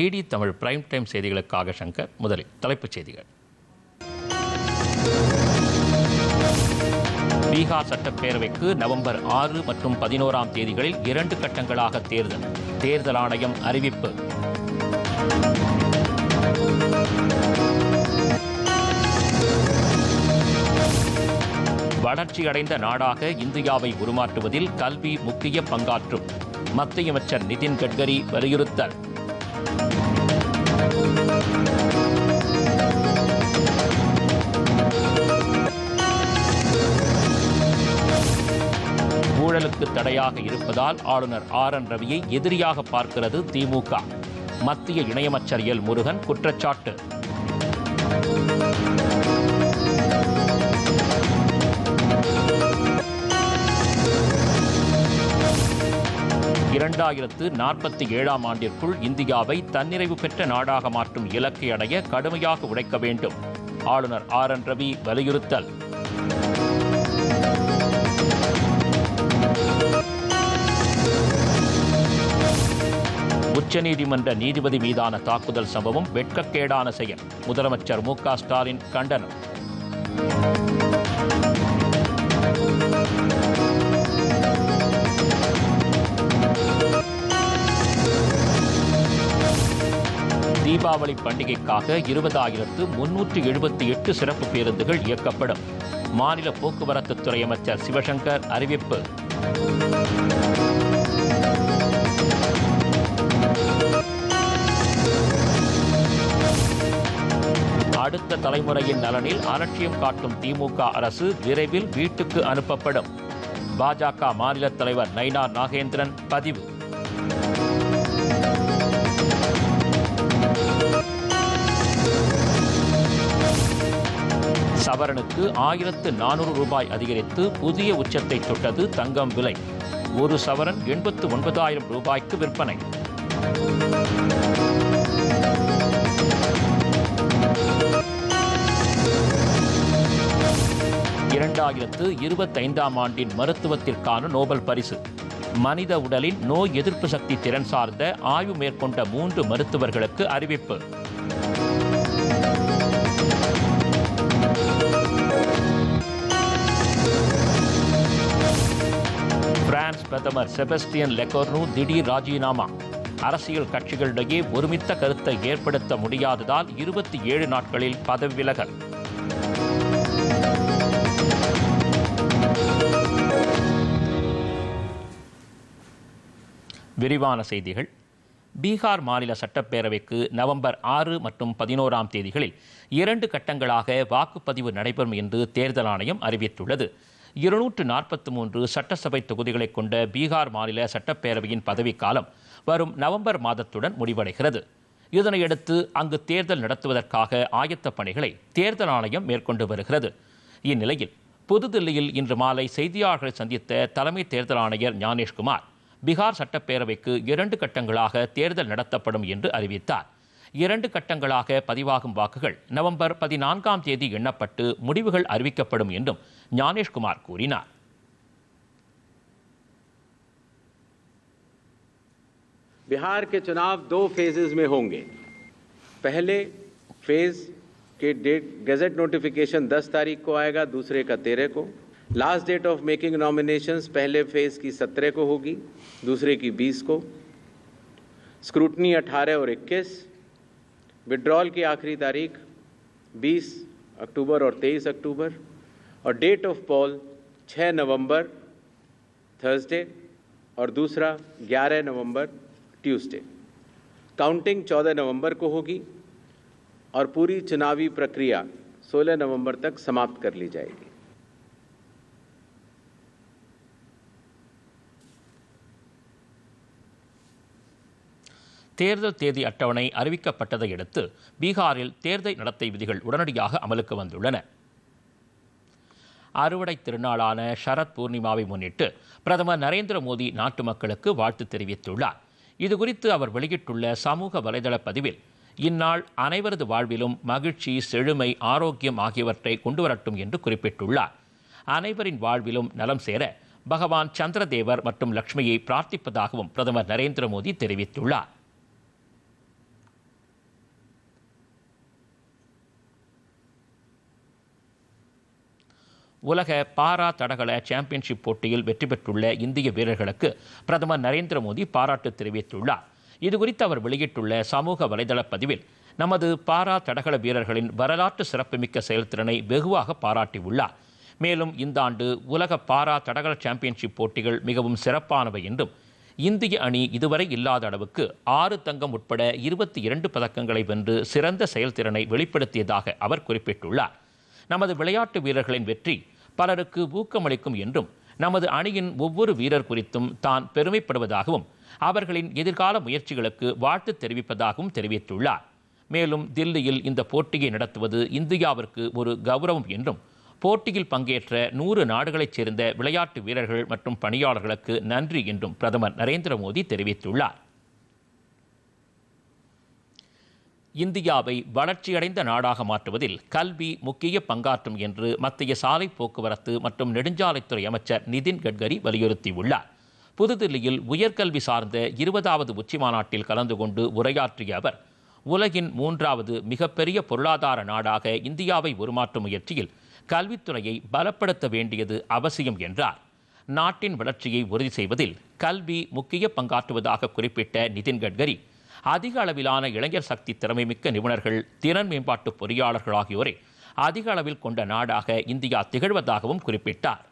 DD Tamil prime time செய்திகளுக்காக சங்கர் முதலில் தலைப்புச் செய்திகள். பீகார் சட்டப்பேரவைக்கு நவம்பர் ஆறு மற்றும் பதினோராம் தேதிகளில் இரண்டு கட்டங்களாக தேர்தல். தேர்தல் ஆணையம் அறிவிப்பு. வளர்ச்சியடைந்த நாடாக இந்தியாவை உருமாற்றுவதில் கல்வி முக்கிய பங்காற்றும் மத்திய அமைச்சர் நிதின் கட்கரி வலியுறுத்தல். ஊழலுக்கு தடையாக இருப்பதால் ஆளுநர் ஆர் என் ரவியை எதிரியாக பார்க்கிறது திமுக. மத்திய இணையமைச்சர் எல் முருகன் குற்றச்சாட்டு. இரண்டாயிரத்து நாற்பத்தி ஏழாம் ஆண்டிற்குள் இந்தியாவை தன்னிறைவு பெற்ற நாடாக மாற்றும் இலக்கை அடைய கடுமையாக உழைக்க வேண்டும். ஆளுநர் ஆர் என் ரவி வலியுறுத்தல். உச்சநீதிமன்ற நீதிபதி மீதான தாக்குதல் சம்பவம் வெட்கக்கேடான செயல். முதலமைச்சர் மு க ஸ்டாலின் கண்டனம். தீபாவளி பண்டிகைக்காக இருபதாயிரத்து முன்னூற்று எழுபத்தி எட்டு சிறப்பு பேருந்துகள் இயக்கப்படும். மாநில போக்குவரத்து துறை அமைச்சர் சிவசங்கர் அறிவிப்பு. அடுத்த தலைமுறையின் நலனில் அலட்சியம் காட்டும் திமுக அரசு விரைவில் வீட்டுக்கு அனுப்பப்படும். பாஜக மாநில தலைவர் நைனா நாகேந்திரன் பதிவு. சவரனுக்கு ஆயிரத்து நானூறு ரூபாய் அதிகரித்து புதிய உச்சத்தை தொட்டது தங்கம் விலை. ஒரு சவரன் எண்பத்து ஒன்பதாயிரம் ரூபாய்க்கு விற்பனை. இரண்டாயிரத்து இருபத்தைந்தாம் ஆண்டின் மருத்துவத்திற்கான நோபல் பரிசு. மனித உடலின் நோய் எதிர்ப்பு சக்தி திறன் சார்ந்த ஆய்வு மேற்கொண்ட மூன்று மருத்துவர்களுக்கு அறிவிப்பு. பிரதமர் செபஸ்டியன் லெக்கோர்னு திடீர் ராஜினாமா. அரசியல் கட்சிகளிடையே ஒருமித்த கருத்தை ஏற்படுத்த முடியாததால் இருபத்தி ஏழு நாட்களில் பதவி விலகல். விரிவான செய்திகள். பீகார் மாநில சட்டப்பேரவைக்கு நவம்பர் ஆறு மற்றும் பதினோராம் தேதிகளில் இரண்டு கட்டங்களாக வாக்குப்பதிவு நடைபெறும் என்று தேர்தல் ஆணையம் அறிவித்துள்ளது. இருநூற்று நாற்பத்தி மூன்று சட்டசபை தொகுதிகளை கொண்ட பீகார் மாநில சட்டப்பேரவையின் பதவிக்காலம் வரும் நவம்பர் மாதத்துடன் முடிவடைகிறது. இதனையடுத்து அங்கு தேர்தல் நடத்துவதற்காக ஆயத்த பணிகளை தேர்தல் ஆணையம் மேற்கொண்டு வருகிறது. இந்நிலையில் புதுதில்லியில் இன்று மாலை செய்தியாளர்களை சந்தித்த தலைமை தேர்தல் ஆணையர் ஞானேஷ்குமார் பீகார் சட்டப்பேரவைக்கு இரண்டு கட்டங்களாக தேர்தல் நடத்தப்படும் என்று அறிவித்தார். இரண்டு கட்டங்களாக பதிவாகும் வாக்குகள் நவம்பர் பதினான்காம் தேதி எண்ணப்பட்டு முடிவுகள் அறிவிக்கப்படும் என்றும் ज्ञानेश कुमार बिहार के चुनाव दो फेजेज में होंगे। पहले फ़ेज़ के डेट गजट नोटिफिकेशन 10 तारीख को आएगा, दूसरे का तेरह को। Last date of making nominations पहले फ़ेज़ की सत्रह को होगी, दूसरे की बीस को। स्क्रूटनी अठारह और इक्कीस। विड्रॉल की आखिरी तारीख बीस अक्टूबर और तेईस अक्टूबर। और date of poll 6 November Thursday और दूसरा 11 नवंबर ट्यूसडे काउंटिंग 14 नवंबर को होगी और पूरी चुनावी प्रक्रिया 16 नवंबर तक समाप्त कर ली जाएगी தேர்தல் தேதி அட்டவணை அறிவிக்கப்பட்டதை அடுத்து பீகாரில் தேர்தல் நடத்தை விதிகள் உடனடியாக அமலுக்கு வந்துள்ளன அறுவடை திருநாளான ஷரத் பூர்ணிமாவை முன்னிட்டு பிரதமர் நரேந்திர மோடி நாட்டு மக்களுக்கு வாழ்த்து தெரிவித்துள்ளார். இதுகுறித்து அவர் வெளியிட்டுள்ள சமூக வலைதள பதிவில் இந்நாள் அனைவரது வாழ்விலும் மகிழ்ச்சி செழுமை ஆரோக்கியம் ஆகியவற்றை கொண்டு வரட்டும் என்று குறிப்பிட்டுள்ளார். அனைவரின் வாழ்விலும் நலம் சேர பகவான் சந்திரதேவர் மற்றும் லக்ஷ்மியை பிரார்த்திப்பதாகவும் பிரதமர் நரேந்திர மோடி தெரிவித்துள்ளார். உலக பாரா தடகள சாம்பியன்ஷிப் போட்டியில் வெற்றி பெற்றுள்ள இந்திய வீரர்களுக்கு பிரதமர் நரேந்திர மோடி பாராட்டு தெரிவித்துள்ளார். இதுகுறித்து அவர் வெளியிட்டுள்ள சமூக வலைதள பதிவில் நமது பாரா தடகள வீரர்களின் வரலாற்று சிறப்புமிக்க செயல்திறனை வெகுவாக பாராட்டியுள்ளார். மேலும் இந்த ஆண்டு உலக பாரா தடகள சாம்பியன்ஷிப் போட்டிகள் மிகவும் சிறப்பானவை என்றும் இந்திய அணி இதுவரை இல்லாத அளவுக்கு ஆறு தங்கம் உட்பட இருபத்தி இரண்டு பதக்கங்களை வென்று சிறந்த செயல்திறனை வெளிப்படுத்தியதாக அவர் குறிப்பிட்டுள்ளார். நமது விளையாட்டு வீரர்களின் வெற்றி பலருக்கு ஊக்கமளிக்கும் என்றும் நமது அணியின் ஒவ்வொரு வீரர் குறித்தும் தான் பெருமைப்படுவதாகவும் அவர்களின் எதிர்கால முயற்சிகளுக்கு வாழ்த்து தெரிவிப்பதாகவும் தெரிவித்துள்ளார். மேலும் தில்லியில் இந்த போட்டியை நடத்துவது இந்தியாவிற்கு ஒரு கௌரவம் என்றும் போட்டியில் பங்கேற்ற நூறு நாடுகளைச் சேர்ந்த விளையாட்டு வீரர்கள் மற்றும் பணியாளர்களுக்கு நன்றி என்றும் பிரதமர் நரேந்திர மோடி தெரிவித்துள்ளார். இந்தியாவை வளர்ச்சியடைந்த நாடாக மாற்றுவதில் கல்வி முக்கிய பங்காற்றும் என்று மத்திய சாலை போக்குவரத்து மற்றும் நெடுஞ்சாலைத்துறை அமைச்சர் நிதின் கட்கரி வலியுறுத்தியுள்ளார். புதுதில்லியில் உயர்கல்வி சார்ந்த இருபதாவது உச்சி மாநாட்டில் கலந்து கொண்டு உரையாற்றிய அவர் உலகின் மூன்றாவது மிகப்பெரிய பொருளாதார நாடாக இந்தியாவை உருமாற்றும் முயற்சியில் கல்வித்துறையை பலப்படுத்த வேண்டியது அவசியம் என்றார். நாட்டின் வளர்ச்சியை உறுதி செய்வதில் கல்வி முக்கிய பங்காற்றுவதாக குறிப்பிட்ட நிதின் கட்கரி அதிக அளவிலான இளைஞர் சக்தி திறமைமிக்க நிபுணர்கள் திறன் மேம்பாட்டு பொறியாளர்கள் ஆகியோரை அதிக அளவில் கொண்ட நாடாக இந்தியா திகழ்வதாகவும் குறிப்பிட்டார்.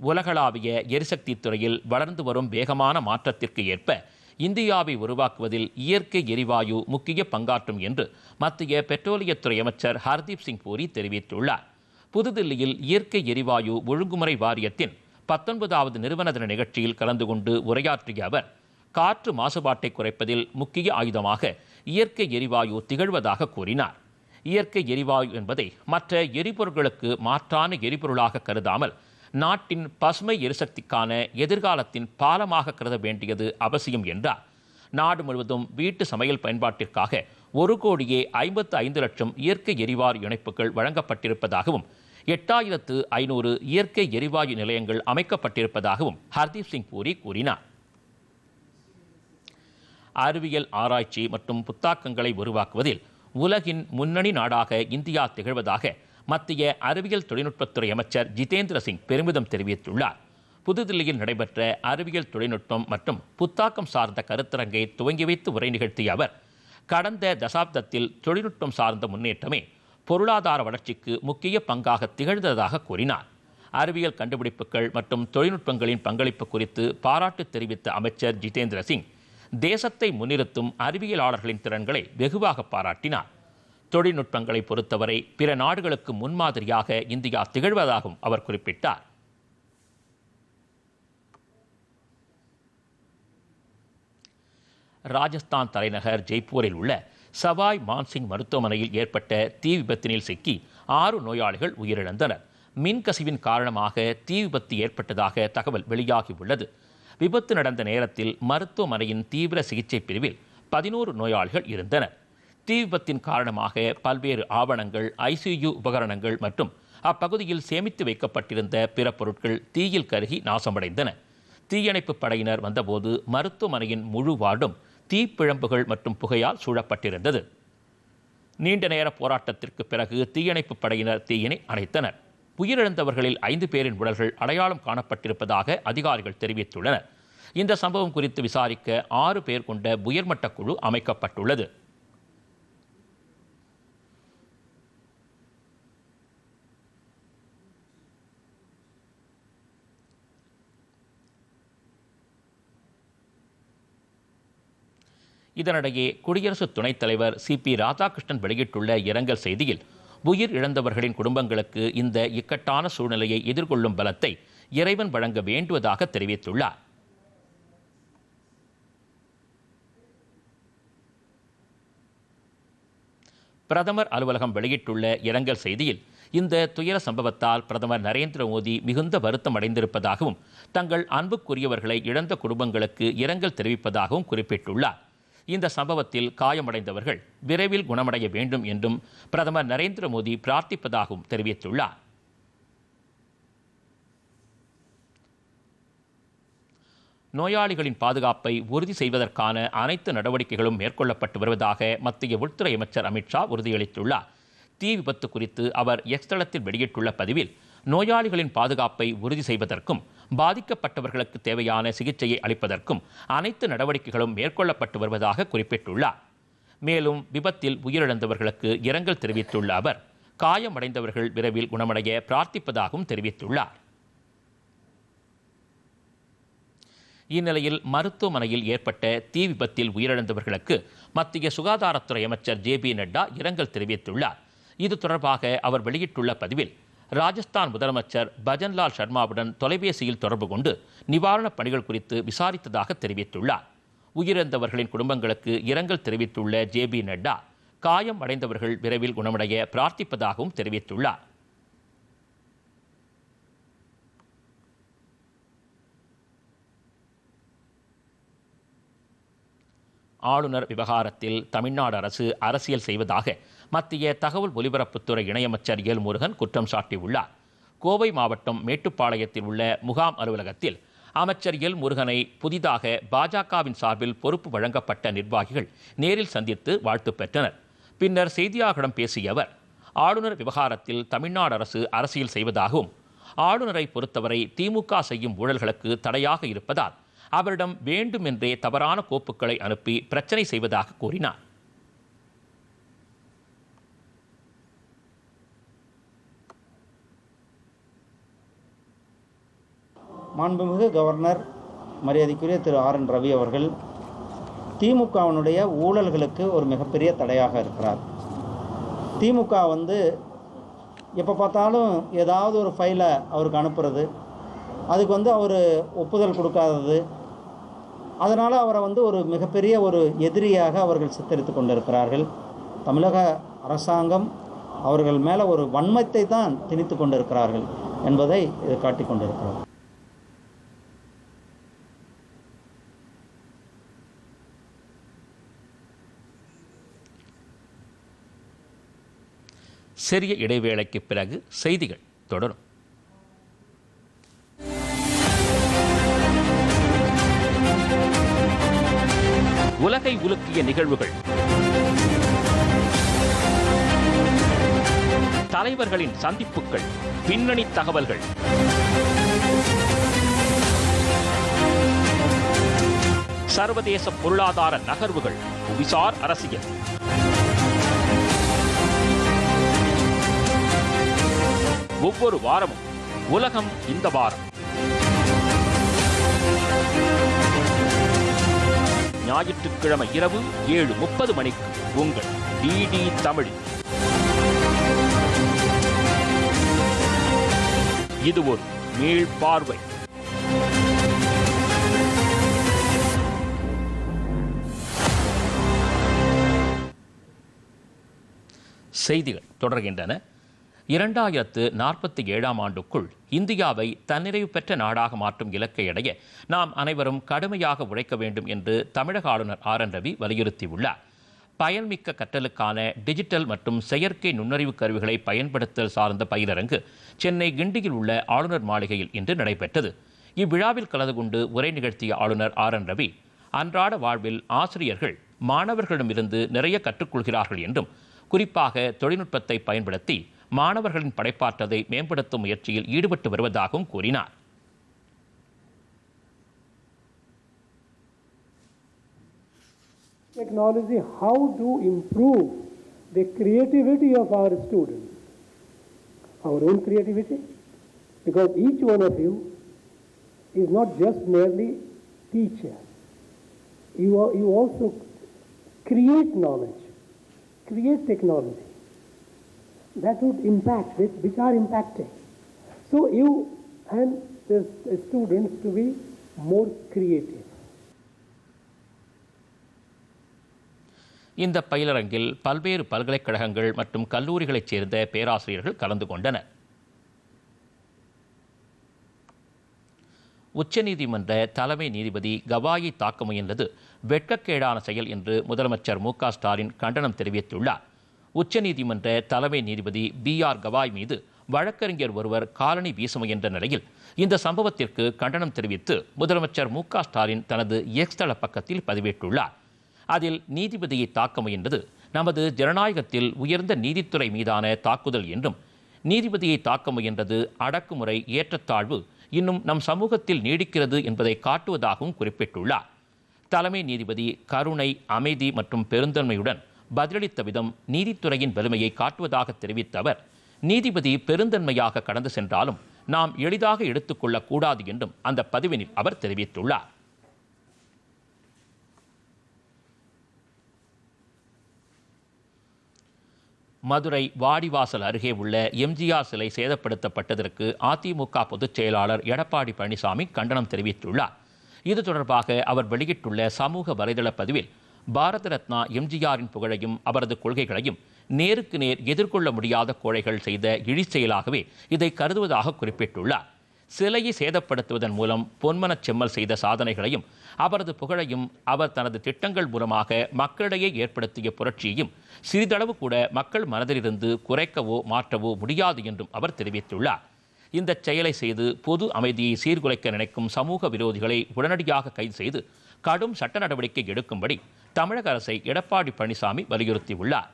உலகளாவிய எரிசக்தி துறையில் வளர்ந்து வரும் வேகமான மாற்றத்திற்கு ஏற்ப இந்தியாவை உருவாக்குவதில் இயற்கை எரிவாயு முக்கிய பங்காற்றும் என்று மத்திய பெட்ரோலியத்துறை அமைச்சர் ஹர்தீப் சிங் பூரி தெரிவித்துள்ளார். புதுதில்லியில் இயற்கை எரிவாயு ஒழுங்குமுறை வாரியத்தின் பத்தொன்பதாவது நிறுவன தின நிகழ்ச்சியில் கலந்து கொண்டு உரையாற்றிய அவர் காற்று மாசுபாட்டை குறைப்பதில் முக்கிய ஆயுதமாக இயற்கை எரிவாயு திகழ்வதாக கூறினார். இயற்கை எரிவாயு என்பதை மற்ற எரிபொருட்களுக்கு மாற்றான எரிபொருளாக கருதாமல் நாட்டின் பசுமை எரிசக்திக்கான எதிர்காலத்தின் பாலமாக கருத வேண்டியது அவசியம் என்றார். நாடு முழுவதும் வீட்டு சமையல் பயன்பாட்டிற்காக ஒரு கோடியே ஐம்பத்து ஐந்து லட்சம் இயற்கை எரிவாயு இணைப்புகள் வழங்கப்பட்டிருப்பதாகவும் எட்டாயிரத்து ஐநூறு இயற்கை எரிவாயு நிலையங்கள் அமைக்கப்பட்டிருப்பதாகவும் ஹர்தீப் சிங் பூரி கூறினார். அறிவியல் ஆராய்ச்சி மற்றும் புத்தாக்கங்களை உருவாக்குவதில் உலகின் முன்னணி நாடாக இந்தியா திகழ்வதாக மத்திய அறிவியல் தொழில்நுட்பத்துறை அமைச்சர் ஜிதேந்திர சிங் பெருமிதம் தெரிவித்துள்ளார். புதுதில்லியில் நடைபெற்ற அறிவியல் தொழில்நுட்பம் மற்றும் புத்தாக்கம் சார்ந்த கருத்தரங்கை துவங்கி வைத்து உரை நிகழ்த்திய அவர் கடந்த தசாப்தத்தில் தொழில்நுட்பம் சார்ந்த முன்னேற்றமே பொருளாதார வளர்ச்சிக்கு முக்கிய பங்காக திகழ்ந்ததாக கூறினார். அறிவியல் கண்டுபிடிப்புகள் மற்றும் தொழில்நுட்பங்களின் பங்களிப்பு குறித்து பாராட்டு தெரிவித்த அமைச்சர் ஜிதேந்திர சிங் தேசத்தை முன்னிறுத்தும் அறிவியலாளர்களின் திறன்களை வெகுவாக பாராட்டினார். தொழில்நுட்பங்களை பொறுத்தவரை பிற நாடுகளுக்கு முன்மாதிரியாக இந்தியா திகழ்வதாகவும் அவர் குறிப்பிட்டார். ராஜஸ்தான் தலைநகர் ஜெய்ப்பூரில் உள்ள சவாய் மான்சிங் மருத்துவமனையில் ஏற்பட்ட தீ விபத்தினில் சிக்கி ஆறு நோயாளிகள் உயிரிழந்தனர். மின்கசிவின் காரணமாக தீ விபத்து ஏற்பட்டதாக தகவல் வெளியாகியுள்ளது. விபத்து நடந்த நேரத்தில் மருத்துவமனையின் தீவிர சிகிச்சை பிரிவில் பதினோரு நோயாளிகள் இருந்தனர். தீ விபத்தின் காரணமாக பல்வேறு ஆவணங்கள் ஐசியு உபகரணங்கள் மற்றும் அப்பகுதியில் சேமித்து வைக்கப்பட்டிருந்த பிற பொருட்கள் தீயில் கருகி நாசமடைந்தன. தீயணைப்பு படையினர் வந்தபோது மருத்துவமனையின் முழு வார்டும் தீப்பிழம்புகள் மற்றும் புகையால் சூழப்பட்டிருந்தது. நீண்ட நேர போராட்டத்திற்கு பிறகு தீயணைப்பு படையினர் தீயினை அணைத்தனர். உயிரிழந்தவர்களில் ஐந்து பேரின் உடல்கள் அடையாளம் காணப்பட்டிருப்பதாக அதிகாரிகள் தெரிவித்துள்ளனர். இந்த சம்பவம் குறித்து விசாரிக்க ஆறு பேர் கொண்ட உயர்மட்ட குழு அமைக்கப்பட்டுள்ளது. இதனிடையே குடியரசு துணைத் தலைவர் சி பி ராதாகிருஷ்ணன் வெளியிட்டுள்ள இரங்கல் செய்தியில் உயிர் இழந்தவர்களின் குடும்பங்களுக்கு இந்த இக்கட்டான சூழ்நிலையை எதிர்கொள்ளும் பலத்தை இறைவன் வழங்க வேண்டுவதாக தெரிவித்துள்ளார். பிரதமர் அலுவலகம் வெளியிட்டுள்ள இரங்கல் செய்தியில் இந்த துயர சம்பவத்தால் பிரதமர் நரேந்திர மோடி மிகுந்த வருத்தம் அடைந்திருப்பதாகவும் தங்கள் அன்புக்குரியவர்களை இழந்த குடும்பங்களுக்கு இரங்கல் தெரிவிப்பதாகவும் குறிப்பிட்டுள்ளார். இந்த சம்பவத்தில் காயமடைந்தவர்கள் விரைவில் குணமடைய வேண்டும் என்றும் பிரதமர் நரேந்திர மோடி பிரார்த்திப்பதாகவும் தெரிவித்துள்ளார். நோயாளிகளின் பாதுகாப்பை உறுதி செய்வதற்கான அனைத்து நடவடிக்கைகளும் மேற்கொள்ளப்பட்டு வருவதாக மத்திய உள்துறை அமைச்சர் அமித்ஷா உறுதியளித்துள்ளார். தீ விபத்து குறித்து அவர் எக்ஸ்தளத்தில் வெளியிட்டுள்ள பதிவில் நோயாளிகளின் பாதுகாப்பை உறுதி செய்வதற்கும் பாதிக்கப்பட்டவர்களுக்கு தேவையான சிகிச்சையை அளிப்பதற்கும் அனைத்து நடவடிக்கைகளும் மேற்கொள்ளப்பட்டு வருவதாக குறிப்பிட்டுள்ளார். மேலும் விபத்தில் உயிரிழந்தவர்களுக்கு இரங்கல் தெரிவித்துள்ள அவர் காயமடைந்தவர்கள் விரைவில் குணமடைய பிரார்த்திப்பதாகவும் தெரிவித்துள்ளார். இந்நிலையில் மருத்துவமனையில் ஏற்பட்ட தீ விபத்தில் உயிரிழந்தவர்களுக்கு மத்திய சுகாதாரத்துறை அமைச்சர் ஜே பி நட்டா இரங்கல் தெரிவித்துள்ளார். இது தொடர்பாக அவர் வெளியிட்டுள்ள பதிவில் ராஜஸ்தான் முதலமைச்சர் பஜன்லால் சர்மாவுடன் தொலைபேசியில் தொடர்பு கொண்டு நிவாரணப் பணிகள் குறித்து விசாரித்ததாக தெரிவித்துள்ளார். உயிரிழந்தவர்களின் குடும்பங்களுக்கு இரங்கல் தெரிவித்துள்ள ஜே பி நட்டா காயம் அடைந்தவர்கள் விரைவில் குணமடைய பிரார்த்திப்பதாகவும் தெரிவித்துள்ளார். ஆளுநர் விவகாரத்தில் தமிழ்நாடு அரசு அரசியல் செய்வதாக மத்திய தகவல் ஒலிபரப்புத்துறை இணையமைச்சர் எல் முருகன் குற்றம் சாட்டியுள்ளார். கோவை மாவட்டம் மேட்டுப்பாளையத்தில் உள்ள முகாம் அலுவலகத்தில் அமைச்சர் எல் முருகனை புதிதாக பாஜகவின் சார்பில் பொறுப்பு வழங்கப்பட்ட நிர்வாகிகள் நேரில் சந்தித்து வாழ்த்து பெற்றனர். பின்னர் செய்தியாளர்களிடம் பேசிய அவர் ஆளுநர் விவகாரத்தில் தமிழ்நாடு அரசு அரசியல் செய்வதாகவும் ஆளுநரை பொறுத்தவரை திமுக செய்யும் ஊழல்களுக்கு தடையாக இருப்பதால் அவரிடம் வேண்டுமென்றே தவறான கோப்புகளை அனுப்பி பிரச்சனை செய்வதாக கூறினார். மாண்புமிகு கவர்னர் மரியாதைக்குரிய திரு ஆர் என் ரவி அவர்கள் திமுகவினுடைய ஊழல்களுக்கு ஒரு மிகப்பெரிய தடையாக இருக்கிறார். திமுக வந்து எப்போ பார்த்தாலும் ஏதாவது ஒரு ஃபைலை அவருக்கு அனுப்புறது அதுக்கு வந்து அவர் ஒப்புதல் கொடுக்காதது அதனால் அவரை வந்து ஒரு மிகப்பெரிய ஒரு எதிரியாக அவர்கள் சித்தரித்து கொண்டிருக்கிறார்கள். தமிழக அரசாங்கம் அவர்கள் மேலே ஒரு வன்மத்தை தான் திணித்து கொண்டிருக்கிறார்கள் என்பதை இது காட்டிக் கொண்டிருக்கிறது. சிறிய இடைவேளைக்கு பிறகு செய்திகள் தொடரும். உலகை உலுக்கிய நிகழ்வுகள். தலைவர்களின் சந்திப்புகள் பின்னணி தகவல்கள். சர்வதேச பொருளாதார நகர்வுகள் புவிசார் அரசியல். ஒவ்வொரு வாரமும் உலகம் இந்த வாரம். ஞாயிற்றுக்கிழமை இரவு ஏழு முப்பது மணிக்கு உங்கள் டிடி தமிழ். இது ஒரு மீள்பார்வை செய்திகள் தொடர்கின்றன. இரண்டாயிரத்து நாற்பத்தி ஏழாம் ஆண்டுக்குள் இந்தியாவை தன்னிறைவு பெற்ற நாடாக மாற்றும் இலக்கை அடைய நாம் அனைவரும் கடுமையாக உழைக்க வேண்டும் என்று தமிழக ஆளுநர் ஆர் என் ரவி வலியுறுத்தியுள்ளார். பயன்மிக்க கற்றலுக்கான டிஜிட்டல் மற்றும் செயற்கை நுண்ணறிவு கருவிகளை பயன்படுத்தல் சார்ந்த பயிலரங்கு சென்னை கிண்டியில் உள்ள ஆளுநர் மாளிகையில் இன்று நடைபெற்றது. இவ்விழாவில் கலந்து கொண்டு உரை நிகழ்த்திய ஆளுநர் ஆர் என் ரவி அன்றாட வாழ்வில் ஆசிரியர்கள் மாணவர்களிடமிருந்து நிறைய கற்றுக்கொள்கிறார்கள் என்றும் குறிப்பாக தொழில்நுட்பத்தை பயன்படுத்தி மாணவர்களின் படைப்பாற்றலை மேம்படுத்தும் முயற்சியில் ஈடுபட்டு வருவதாகவும் கூறினார் technology how to improve the creativity of our students, our own creativity, because each one of you is not just merely teacher. You, are, you also create knowledge, create technology that would impact, which, which are impacting. So you and the students to be more creative. இந்த பயிலரங்கில் பல்வேறு பல்கலைக்கழகங்கள் மற்றும் கல்லூரிகளைச் சேர்ந்த பேராசிரியர்கள் கலந்து கொண்டனர் உச்சநீதிமன்ற தலைமை நீதிபதி கவாயை தாக்க முயன்றது வெட்கக்கேடான செயல் என்று முதலமைச்சர் மு க ஸ்டாலின் கண்டனம் தெரிவித்துள்ளார் உச்சநீதிமன்ற தலைமை நீதிபதி பி ஆர் கவாய் மீது வழக்கறிஞர் ஒருவர் காலனி வீச முயன்ற நிலையில் இந்த சம்பவத்திற்கு கண்டனம் தெரிவித்து முதலமைச்சர் மு ஸ்டாலின் தனது எக்ஸ் தள பக்கத்தில் பதிவிட்டுள்ளார் அதில் நீதிபதியை தாக்க முயன்றது நமது ஜனநாயகத்தில் உயர்ந்த நீதித்துறை மீதான தாக்குதல் என்றும் நீதிபதியை தாக்க முயன்றது அடக்குமுறை ஏற்றத்தாழ்வு இன்னும் நம் சமூகத்தில் நீடிக்கிறது என்பதை காட்டுவதாகவும் குறிப்பிட்டுள்ளார். தலைமை நீதிபதி கருணை அமைதி மற்றும் பெருந்தன்மையுடன் பதிலளித்த விதம் நீதித்துறையின் வலிமையை காட்டுவதாக தெரிவித்த அவர் நீதிபதி பெருந்தன்மையாக கடந்து சென்றாலும் நாம் எளிதாக எடுத்துக்கொள்ளக் கூடாது என்றும் அந்த பதிவினில் அவர் தெரிவித்துள்ளார். மதுரை வாடிவாசல் அருகே உள்ள எம்ஜிஆர் சிலை சேதப்படுத்தப்பட்டதற்கு அதிமுக பொதுச் செயலாளர் எடப்பாடி பழனிசாமி கண்டனம் தெரிவித்துள்ளார். இது தொடர்பாக அவர் வெளியிட்டுள்ள சமூக வலைதள பதிவில் பாரத ரத்னா எம்ஜிஆரின் புகழையும் அவரது கொள்கைகளையும் நேருக்கு நேர் எதிர்கொள்ள முடியாத கோழைகள் செய்த இழிச்செயலாகவே இதை கருதுவதாக குறிப்பிட்டுள்ளார். சிலையை சேதப்படுத்துவதன் மூலம் பொன்மனச் செம்மல் செய்த சாதனைகளையும் அவரது புகழையும் அவர் தனது திட்டங்கள் மூலமாக மக்களிடையே ஏற்படுத்திய புரட்சியையும் சிறிதளவு கூட மக்கள் மனதிலிருந்து குறைக்கவோ மாற்றவோ முடியாது என்றும் அவர் தெரிவித்துள்ளார். இந்த செயலை செய்து பொது அமைதியை சீர்குலைக்க நினைக்கும் சமூக விரோதிகளை உடனடியாக கைது செய்து கடும் சட்ட நடவடிக்கை எடுக்கும்படி தமிழக அரசை எடப்பாடி பழனிசாமி வலியுறுத்தியுள்ளார்.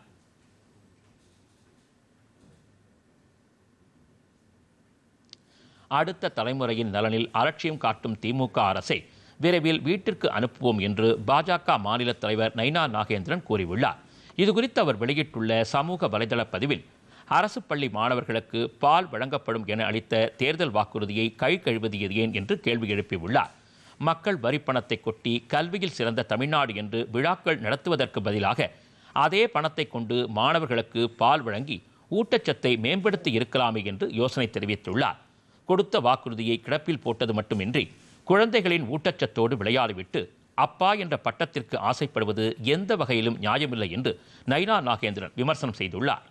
அடுத்த தலைமுறையின் நலனில் அலட்சியம் காட்டும் திமுக அரசை விரைவில் வீட்டிற்கு அனுப்புவோம் என்று பாஜக மாநில தலைவர் நைனா நாகேந்திரன் கூறியுள்ளார். இதுகுறித்து அவர் வெளியிட்டுள்ள சமூக வலைதள பதிவில் அரசு பள்ளி மாணவர்களுக்கு பால் வழங்கப்படும் என அளித்த தேர்தல் வாக்குறுதியை கை கழுவது ஏன்? என்று கேள்வி எழுப்பியுள்ளார். மக்கள் வரிப்பணத்தை கொட்டி கல்வியில் சிறந்த தமிழ்நாடு என்று விழாக்கள் நடத்துவதற்கு பதிலாக அதே பணத்தை கொண்டு மாணவர்களுக்கு பால் வழங்கி ஊட்டச்சத்தை மேம்படுத்தி இருக்கலாமே என்று யோசனை தெரிவித்துள்ளார். கொடுத்த வாக்குறுதியை கிடப்பில் போட்டது மட்டுமின்றி குழந்தைகளின் ஊட்டச்சத்தோடு விளையாடிவிட்டு அப்பா என்ற பட்டத்திற்கு ஆசைப்படுவது எந்த வகையிலும் நியாயமில்லை என்று நைனா நாகேந்திரன் விமர்சனம் செய்துள்ளார்.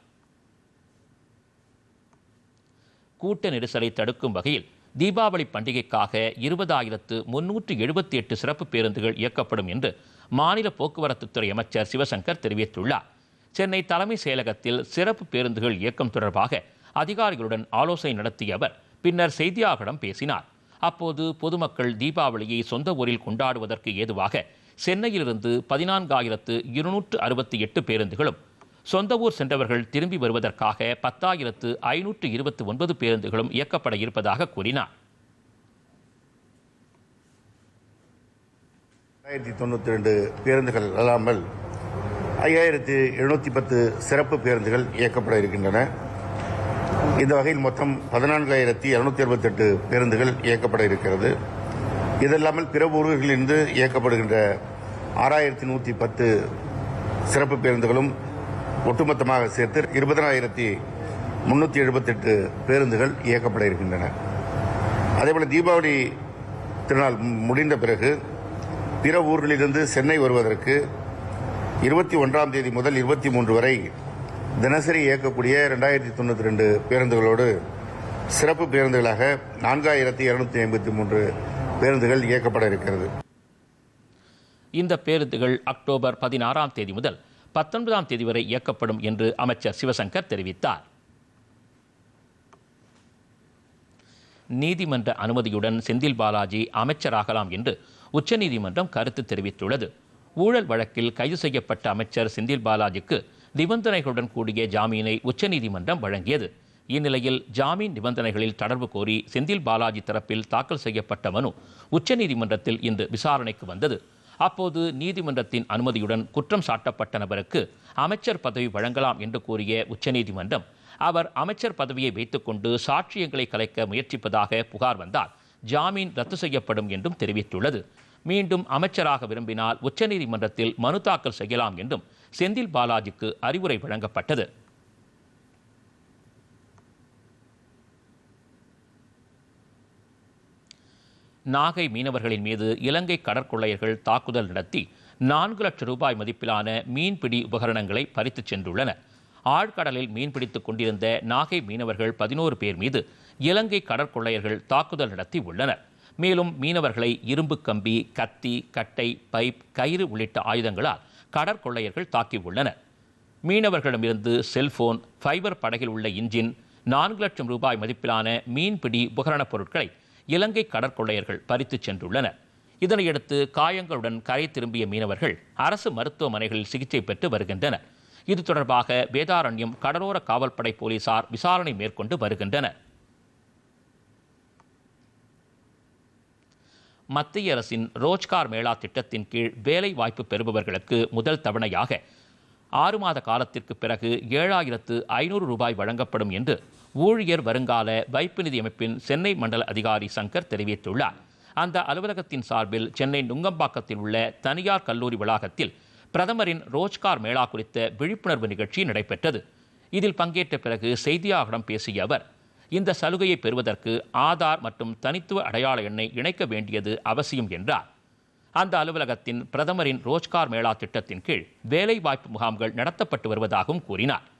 கூட்ட நெரிசலை தடுக்கும் வகையில் தீபாவளி பண்டிகைக்காக இருபதாயிரத்து முன்னூற்று எழுபத்தி எட்டு சிறப்பு பேருந்துகள் இயக்கப்படும் என்று மாநில போக்குவரத்துத்துறை அமைச்சர் சிவசங்கர் தெரிவித்துள்ளார். சென்னை தலைமை செயலகத்தில் சிறப்பு பேருந்துகள் இயக்கம் தொடர்பாக அதிகாரிகளுடன் ஆலோசனை நடத்திய அவர் பின்னர் செய்தியாளர்களிடம் பேசினார். அப்போது பொதுமக்கள் தீபாவளியை சொந்த ஊரில் கொண்டாடுவதற்கு ஏதுவாக சென்னையிலிருந்து பதினான்காயிரத்து இருநூற்று அறுபத்தி எட்டு பேருந்துகளும் சொந்த ஊர் சென்றவர்கள் திரும்பி வருவதற்காக பத்தாயிரத்து ஐநூற்று இருபத்தி ஒன்பது பேருந்துகளும் இயக்கப்பட இருப்பதாக கூறினார். ஆயிரத்தி தொண்ணூற்றி ரெண்டு பேருந்துகள் அல்லாமல் ஐயாயிரத்தி எழுநூற்றி பத்து சிறப்பு பேருந்துகள் இயக்கப்பட இருக்கின்றன. இந்த வகையில் மொத்தம் பதினான்காயிரத்தி இருநூத்தி அறுபத்தெட்டு பேருந்துகள் இயக்கப்பட இருக்கிறது. இதல்லாமல் பிற ஊர்களிலிருந்து இயக்கப்படுகின்ற ஆறாயிரத்தி நூற்றி பத்து சிறப்பு பேருந்துகளும் ஒட்டுமொத்தமாக சேர்த்து இருபதனாயிரத்தி முன்னூற்றி எழுபத்தெட்டு பேருந்துகள் இயக்கப்பட இருக்கின்றன. அதேபோல தீபாவளி திருநாள் முடிந்த பிறகு பிற ஊர்களிலிருந்து சென்னை வருவதற்கு இருபத்தி ஒன்றாம் தேதி முதல் இருபத்தி மூன்று வரை தினசரி இயக்கக்கூடிய ரெண்டாயிரத்தி தொண்ணூற்றி ரெண்டு பேருந்துகளோடு சிறப்பு பேருந்துகளாக நான்காயிரத்தி இருநூத்தி ஐம்பத்தி மூன்று பேருந்துகள் இயக்கப்பட இருக்கிறது. இந்த பேருந்துகள் அக்டோபர் பதினாறாம் தேதி முதல் பத்தொன்பதாம் தேதி வரை இயக்கப்படும் என்று அமைச்சர் சிவசங்கர் தெரிவித்தார். நீதிமன்ற அனுமதியுடன் செந்தில் பாலாஜி அமைச்சராகலாம் என்று உச்சநீதிமன்றம் கருத்து தெரிவித்துள்ளது. ஊழல் வழக்கில் கைது செய்யப்பட்ட அமைச்சர் செந்தில் பாலாஜிக்கு நிபந்தனைகளுடன் கூடிய ஜாமீனை உச்சநீதிமன்றம் வழங்கியது. இந்நிலையில் ஜாமீன் நிபந்தனைகளில் தொடர்பு கோரி செந்தில் பாலாஜி தரப்பில் தாக்கல் செய்யப்பட்ட மனு உச்சநீதிமன்றத்தில் இன்று விசாரணைக்கு வந்தது. அப்போது நீதிமன்றத்தின் அனுமதியுடன் குற்றம் சாட்டப்பட்ட நபருக்கு அமைச்சர் பதவி வழங்கலாம் என்று கூறிய உச்சநீதிமன்றம் அவர் அமைச்சர் பதவியை வைத்துக்கொண்டு சாட்சியங்களை கலைக்க முயற்சிப்பதாக புகார் வந்தால் ஜாமீன் ரத்து செய்யப்படும் என்றும் தெரிவித்துள்ளது. மீண்டும் அமைச்சராக விரும்பினால் உச்சநீதிமன்றத்தில் மனு தாக்கல் செய்யலாம் என்றும் செந்தில் பாலாஜிக்கு அறிவுரை வழங்கப்பட்டது. நாகை மீனவர்களின் மீது இலங்கை கடற்கொள்ளையர்கள் தாக்குதல் நடத்தி நான்கு லட்சம் ரூபாய் மதிப்பிலான மீன்பிடி உபகரணங்களை பறித்துச் சென்றுள்ளனர் ஆழ்கடலில் மீன்பிடித்துக் கொண்டிருந்த நாகை மீனவர்கள் பதினோரு பேர் மீது இலங்கை கடற்கொள்ளையர்கள் தாக்குதல் நடத்தி உள்ளனர். மேலும் மீனவர்களை இரும்பு கம்பி கத்தி கட்டை பைப் கயிறு உள்ளிட்ட ஆயுதங்களால் கடற்கொள்ளையர்கள் தாக்கியுள்ளனர் மீனவர்களிடமிருந்து செல்போன் ஃபைபர் படகில் உள்ள இன்ஜின் நான்கு லட்சம் ரூபாய் மதிப்பிலான மீன்பிடி உபகரணப் பொருட்களை இலங்கை கடற்கொள்ளையர்கள் பறித்துச் சென்றுள்ளனர். இதனையடுத்து காயங்களுடன் கரை திரும்பிய மீனவர்கள் அரசு மருத்துவமனைகளில் சிகிச்சை பெற்று வருகின்றனர். இது தொடர்பாக வேதாரண்யம் கடலோர காவல்படை போலீசார் விசாரணை மேற்கொண்டு வருகின்றனர். மத்திய அரசின் ரோஜ்கார் மேளா திட்டத்தின் கீழ் வேலை வாய்ப்பு பெறுபவர்களுக்கு முதல் தவணையாக ஆறு மாத காலத்திற்கு பிறகு ஏழாயிரத்து ஐநூறு ரூபாய் வழங்கப்படும் என்று ஊழியர் வருங்கால வைப்பு நிதி அமைப்பின் சென்னை மண்டல அதிகாரி சங்கர் தெரிவித்துள்ளார். அந்த அலுவலகத்தின் சார்பில் சென்னை நுங்கம்பாக்கத்தில் உள்ள தனியார் கல்லூரி வளாகத்தில் பிரதமரின் ரோஜ்கார் மேளா குறித்த விழிப்புணர்வு நிகழ்ச்சி நடைபெற்றது. இதில் பங்கேற்ற பிறகு செய்தியாளர்களிடம் பேசிய அவர் இந்த சலுகையை பெறுவதற்கு ஆதார் மற்றும் தனித்துவ அடையாள எண்ணை இணைக்க வேண்டியது அவசியம் என்றார். அந்த அலுவலகத்தின் பிரதமரின் ரோஜ்கார் மேளா திட்டத்தின் கீழ் வேலைவாய்ப்பு முகாம்கள் நடத்தப்பட்டு வருவதாகவும் கூறினார்.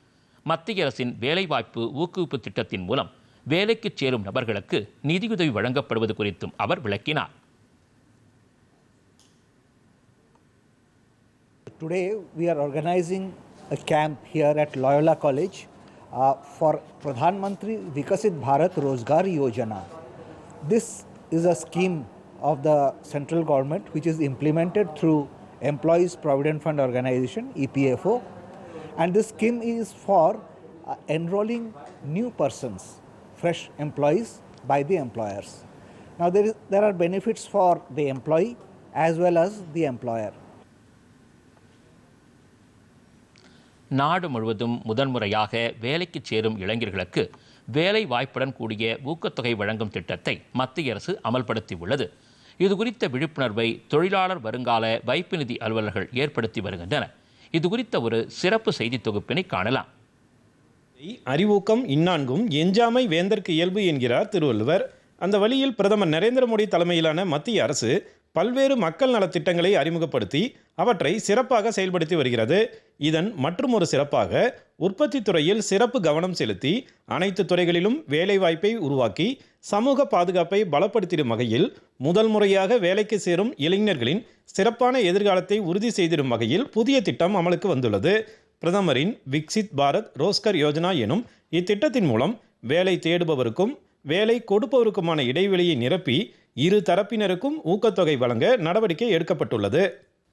மத்திய அரசின் வேலைவாய்ப்பு ஊக்குவிப்பு திட்டத்தின் மூலம் வேலைக்கு சேரும் நபர்களுக்கு நிதியுதவி வழங்கப்படுவது குறித்தும் அவர் விளக்கினார் Today we are organizing a camp here at Loyola College uh, for Pradhan Mantri Vikasit Bharat Rozgar Yojana. This is a scheme of the central government which is implemented through Employees Provident Fund Organization EPFO and this scheme is for uh, enrolling new persons, fresh employees by the employers. Now there, is, there are benefits for the employee as well as the employer. நாடு முழுவதும் முதன்முறையாக வேலைக்கு சேரும் இளைஞர்களுக்கு வேலை வாய்ப்புடன் கூடிய ஊக்கத்தொகை வழங்கும் திட்டத்தை மத்திய அரசு அமல்படுத்தியுள்ளது இது குறித்த விழிப்புணர்வை தொழிலாளர் வருங்கால வைப்பு நிதி அலுவலர்கள் ஏற்படுத்தி வருகின்றனர் இது குறித்த ஒரு சிறப்பு செய்தி தொகுப்பினை காணலாம். அறிவூக்கம் இன்னான்கும் எஞ்சாமை வேந்தற்கு இயல்பு என்கிறார் திருவள்ளுவர். அந்த வழியில் பிரதமர் நரேந்திர மோடி தலைமையிலான மத்திய அரசு பல்வேறு மக்கள் நலத்திட்டங்களை அறிமுகப்படுத்தி அவற்றை சிறப்பாக செயல்படுத்தி வருகிறது. இதன் மற்றுமொரு சிறப்பாக உற்பத்தி துறையில் சிறப்பு கவனம் செலுத்தி அனைத்து துறைகளிலும் வேலைவாய்ப்பை உருவாக்கி சமூக பாதுகாப்பை பலப்படுத்திடும் வகையில் முதல் முறையாக வேலைக்கு சேரும் இளைஞர்களின் சிறப்பான எதிர்காலத்தை உறுதி செய்திடும் வகையில் புதிய திட்டம் அமலுக்கு வந்துள்ளது. பிரதமரின் விக்சித் பாரத் ரோஸ்கர் யோஜனா எனும் இத்திட்டத்தின் மூலம் வேலை தேடுபவருக்கும் வேலை கொடுப்பவருக்குமான இடைவெளியை நிரப்பி இரு தரப்பினருக்கும் ஊக்கத்தொகை வழங்க நடவடிக்கை எடுக்கப்பட்டுள்ளது.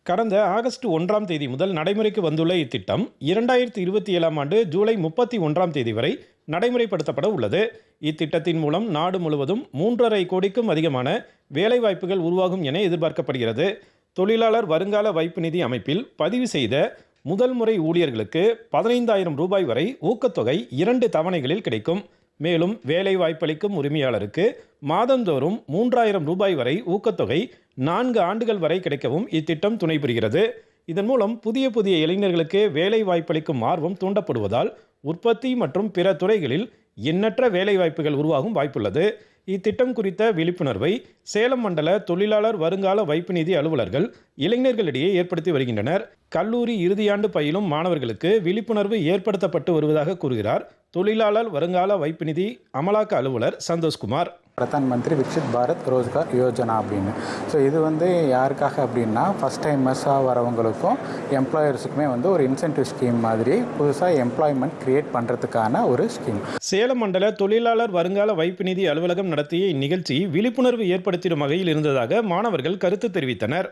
கடந்த ஆகஸ்ட் ஒன்றாம் தேதி முதல் நடைமுறைக்கு வந்துள்ள இத்திட்டம் இரண்டாயிரத்தி இருபத்தி ஏழாம் ஆண்டு ஜூலை முப்பத்தி ஒன்றாம் தேதி வரை நடைமுறைப்படுத்தப்பட உள்ளது. இத்திட்டத்தின் மூலம் நாடு முழுவதும் மூன்றரை கோடிக்கும் அதிகமான வேலைவாய்ப்புகள் உருவாகும் என எதிர்பார்க்கப்படுகிறது. தொழிலாளர் வருங்கால வைப்பு நிதி அமைப்பில் பதிவு செய்த முதல் முறை ஊழியர்களுக்கு பதினைந்தாயிரம் ரூபாய் வரை ஊக்கத்தொகை இரண்டு தவணைகளில் கிடைக்கும். மேலும் வேலை வாய்ப்பளிக்கும் உரிமையாளருக்கு மாதந்தோறும் மூன்றாயிரம் ரூபாய் வரை ஊக்கத்தொகை நான்கு ஆண்டுகள் வரை கிடைக்கவும் இத்திட்டம் துணை புரிகிறது இதன் மூலம் புதிய புதிய இளைஞர்களுக்கு வேலை வாய்ப்பளிக்கும் ஆர்வம் தூண்டப்படுவதால் உற்பத்தி மற்றும் பிற துறைகளில் எண்ணற்ற வேலை வாய்ப்புகள் உருவாகும் வாய்ப்புள்ளது. இத்திட்டம் குறித்த விழிப்புணர்வை சேலம் மண்டல தொழிலாளர் வருங்கால வைப்பு நிதி அலுவலர்கள் இளைஞர்களிடையே ஏற்படுத்தி வருகின்றனர். கல்லூரி இறுதியாண்டு பயிலும் மாணவர்களுக்கு விழிப்புணர்வு ஏற்படுத்தப்பட்டு வருவதாக கூறுகிறார் தொழிலாளர் வருங்கால வைப்பு நிதி அமலாக்க அலுவலர் சந்தோஷ்குமார் பிரதான் மந்திரி விக்ஷித் பாரத் ரோஜ்கார் யோஜனா அப்படின்னு. ஸோ இது வந்து யாருக்காக அப்படின்னா ஃபஸ்ட் டைமர்ஸாக வரவங்களுக்கும் எம்ப்ளாயர்ஸுக்குமே வந்து ஒரு இன்சென்டிவ் ஸ்கீம் மாதிரி புதுசாக எம்ப்ளாய்மெண்ட் கிரியேட் பண்ணுறதுக்கான ஒரு ஸ்கீம் சேலம் மண்டல தொழிலாளர் வருங்கால வைப்பு நிதி அலுவலகம் நடத்திய இந்நிகழ்ச்சி விழிப்புணர்வு ஏற்படுத்திடும் வகையில் இருந்ததாக மாணவர்கள் கருத்து தெரிவித்தனர்.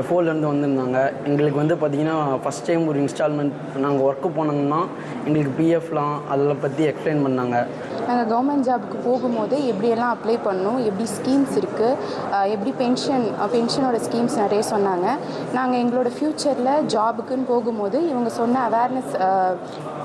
எஃபோர்லேருந்து வந்திருந்தாங்க. எங்களுக்கு வந்து பார்த்திங்கன்னா ஃபஸ்ட் டைம் ஒரு இன்ஸ்டால்மெண்ட் நாங்கள் ஒர்க்கு போனோம்னா எங்களுக்கு பிஎஃப்லாம் அதெல்லாம் பற்றி எக்ஸ்பிளைன் பண்ணாங்க. நாங்கள் கவர்மெண்ட் ஜாபுக்கு போகும்போது எப்படியெல்லாம் அப்ளை பண்ணணும் எப்படி ஸ்கீம்ஸ் இருக்குது எப்படி பென்ஷன் பென்ஷனோட ஸ்கீம்ஸ் நிறைய சொன்னாங்க. நாங்கள் எங்களோட ஃப்யூச்சரில் ஜாபுக்குன்னு போகும்போது இவங்க சொன்ன அவேர்னஸ்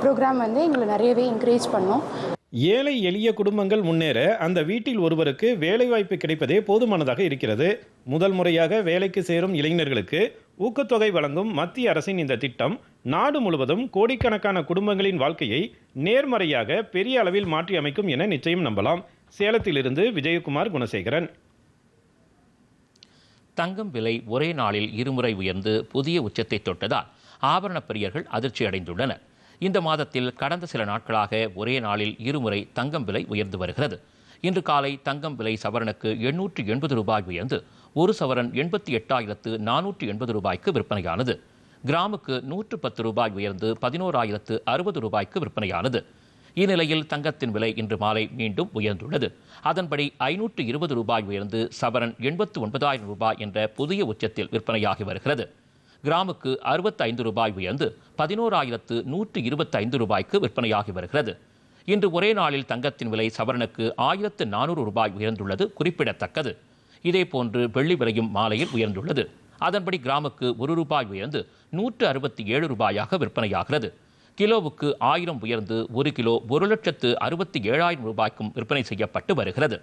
ப்ரோக்ராம் வந்து எங்களை நிறையவே என்கரேஜ் பண்ணோம். ஏழை எளிய குடும்பங்கள் முன்னேற அந்த வீட்டில் ஒருவருக்கு வேலைவாய்ப்பு கிடைப்பதே போதுமானதாக இருக்கிறது. முதல் முறையாக வேலைக்கு சேரும் இளைஞர்களுக்கு ஊக்கத்தொகை வழங்கும் மத்திய அரசின் இந்த திட்டம் நாடு முழுவதும் கோடிக்கணக்கான குடும்பங்களின் வாழ்க்கையை நேர்மறையாக பெரிய அளவில் மாற்றி அமைக்கும் என நிச்சயம் நம்பலாம். சேலத்திலிருந்து விஜயகுமார் குணசேகரன். தங்கம் விலை ஒரே நாளில் இருமுறை உயர்ந்து புதிய உச்சத்தை தொட்டதால் ஆபரண பிரியர்கள் அதிர்ச்சி அடைந்துள்ளனர் இந்த மாதத்தில் கடந்த சில நாட்களாக ஒரே நாளில் இருமுறை தங்கம் விலை உயர்ந்து வருகிறது. இன்று காலை தங்கம் விலை சவரனுக்கு எண்ணூற்று எண்பது ரூபாய் உயர்ந்து ஒரு சவரன் எண்பத்தி எட்டாயிரத்து நானூற்று எண்பது ரூபாய்க்கு விற்பனையானது. கிராமுக்கு நூற்று பத்து ரூபாய் உயர்ந்து பதினோராயிரத்து அறுபது ரூபாய்க்கு விற்பனையானது. இந்நிலையில் தங்கத்தின் விலை இன்று மாலை மீண்டும் உயர்ந்துள்ளது. அதன்படி ஐநூற்று இருபது ரூபாய் உயர்ந்து சவரன் எண்பத்து ஒன்பதாயிரம் ரூபாய் என்ற புதிய உச்சத்தில் விற்பனையாகி வருகிறது. கிராமுக்கு அறுபத்தைந்து ரூபாய் உயர்ந்து பதினோராயிரத்து நூற்று இருபத்தைந்து ரூபாய்க்கு விற்பனையாகி வருகிறது. இன்று ஒரே நாளில் தங்கத்தின் விலை சவரனுக்கு ஆயிரத்து நானூறு ரூபாய் உயர்ந்துள்ளது குறிப்பிடத்தக்கது. இதேபோன்று வெள்ளி விலையும் மாலையில் உயர்ந்துள்ளது. அதன்படி கிராமுக்கு ஒரு ரூபாய் உயர்ந்து நூற்று அறுபத்தி ஏழு ரூபாயாக விற்பனையாகிறது. கிலோவுக்கு ஆயிரம் உயர்ந்து ஒரு கிலோ ஒரு லட்சத்து அறுபத்தி ஏழாயிரம் ரூபாய்க்கும் விற்பனை செய்யப்பட்டு வருகிறது.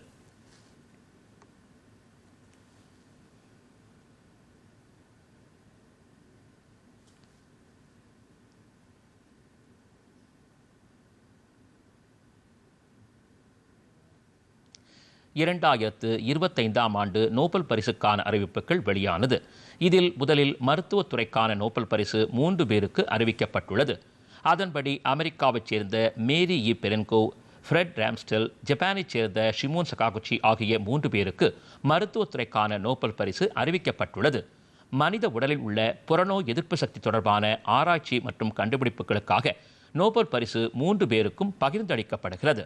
இரண்டாயிரத்து இருபத்தைந்தாம் ஆண்டு நோபல் பரிசுக்கான அறிவிப்புகள் வெளியானது. இதில் முதலில் மருத்துவத்துறைக்கான நோபல் பரிசு மூன்று பேருக்கு அறிவிக்கப்பட்டுள்ளது. அதன்படி அமெரிக்காவைச் சேர்ந்த மேரி இ. பெரென்கோ ஃப்ரெட் ராம்ஸ்டெல் ஜப்பானைச் சேர்ந்த ஷிமோன் சகாகுச்சி ஆகிய மூன்று பேருக்கு மருத்துவத்துறைக்கான நோபல் பரிசு அறிவிக்கப்பட்டுள்ளது. மனித உடலில் உள்ள புறநோய் எதிர்ப்பு சக்தி தொடர்பான ஆராய்ச்சி மற்றும் கண்டுபிடிப்புகளுக்காக நோபல் பரிசு மூன்று பேருக்கும் பகிர்ந்தளிக்கப்படுகிறது.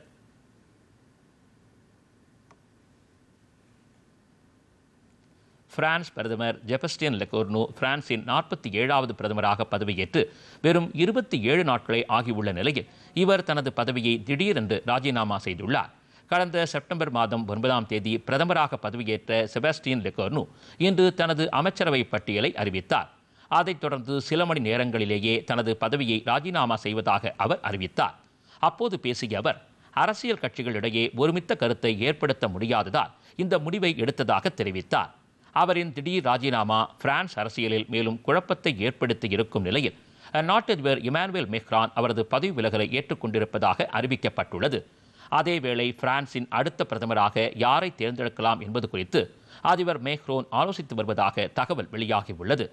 பிரான்ஸ் பிரதமர் ஜெபஸ்டியன் லெகோர்னு பிரான்சின் நாற்பத்தி ஏழாவது பிரதமராக பதவியேற்று வெறும் இருபத்தி ஏழு நாட்களே ஆகியுள்ள நிலையில் இவர் தனது பதவியை திடீரென்று ராஜினாமா செய்துள்ளார். கடந்த செப்டம்பர் மாதம் ஒன்பதாம் தேதி பிரதமராக பதவியேற்ற செபாஸ்டியன் லெகோர்னு இன்று தனது அமைச்சரவை பட்டியலை அறிவித்தார். அதைத் தொடர்ந்து சில மணி நேரங்களிலேயே தனது பதவியை ராஜினாமா செய்வதாக அவர் அறிவித்தார். அப்போது பேசிய அவர் அரசியல் கட்சிகளிடையே ஒருமித்த கருத்தை ஏற்படுத்த முடியாததால் இந்த முடிவை எடுத்ததாக தெரிவித்தார். அவரின் திடீர் ராஜினாமா பிரான்ஸ் அரசியலில் மேலும் குழப்பத்தை ஏற்படுத்தி இருக்கும் நிலையில் அந்நாட்டு அதிபர் இமானுவேல் மெஹ்ரான் அவரது பதவி விலகலை ஏற்றுக்கொண்டிருப்பதாக அறிவிக்கப்பட்டுள்ளது. அதேவேளை பிரான்சின் அடுத்த பிரதமராக யாரை தேர்ந்தெடுக்கலாம் என்பது குறித்து அதிபர் மேக்ரோன் ஆலோசித்து வருவதாக தகவல் வெளியாகியுள்ளது.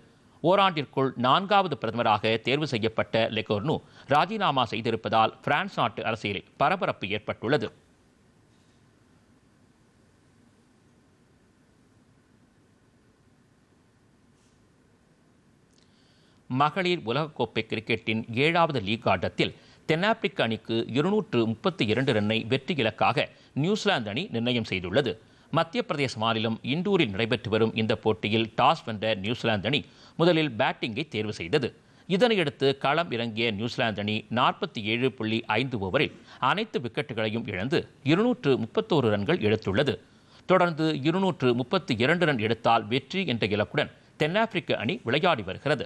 ஓராண்டிற்குள் நான்காவது பிரதமராக தேர்வு செய்யப்பட்ட லெகோர்னு ராஜினாமா செய்திருப்பதால் பிரான்ஸ் நாட்டு அரசியலில் பரபரப்பு ஏற்பட்டுள்ளது. மகளிர் உலகக்கோப்பை கிரிக்கெட்டின் ஏழாவது லீக் ஆட்டத்தில் தென்னாப்பிரிக்க அணிக்கு இருநூற்று முப்பத்தி இரண்டு ரன்னை வெற்றி இலக்காக நியூசிலாந்து அணி நிர்ணயம் செய்துள்ளது. மத்திய பிரதேச மாநிலம் இண்டூரில் நடைபெற்று வரும் இந்த போட்டியில் டாஸ் வென்ற நியூசிலாந்து அணி முதலில் பேட்டிங்கை தேர்வு செய்தது. இதனையடுத்து களம் இறங்கிய நியூசிலாந்து அணி நாற்பத்தி ஏழு புள்ளி ஐந்து ஓவரில் அனைத்து விக்கெட்டுகளையும் இழந்து இருநூற்று முப்பத்தோரு ரன்கள் எடுத்துள்ளது. தொடர்ந்து இருநூற்று முப்பத்தி இரண்டு ரன் எடுத்தால் வெற்றி என்ற இலக்குடன் தென்னாப்பிரிக்க அணி விளையாடி வருகிறது.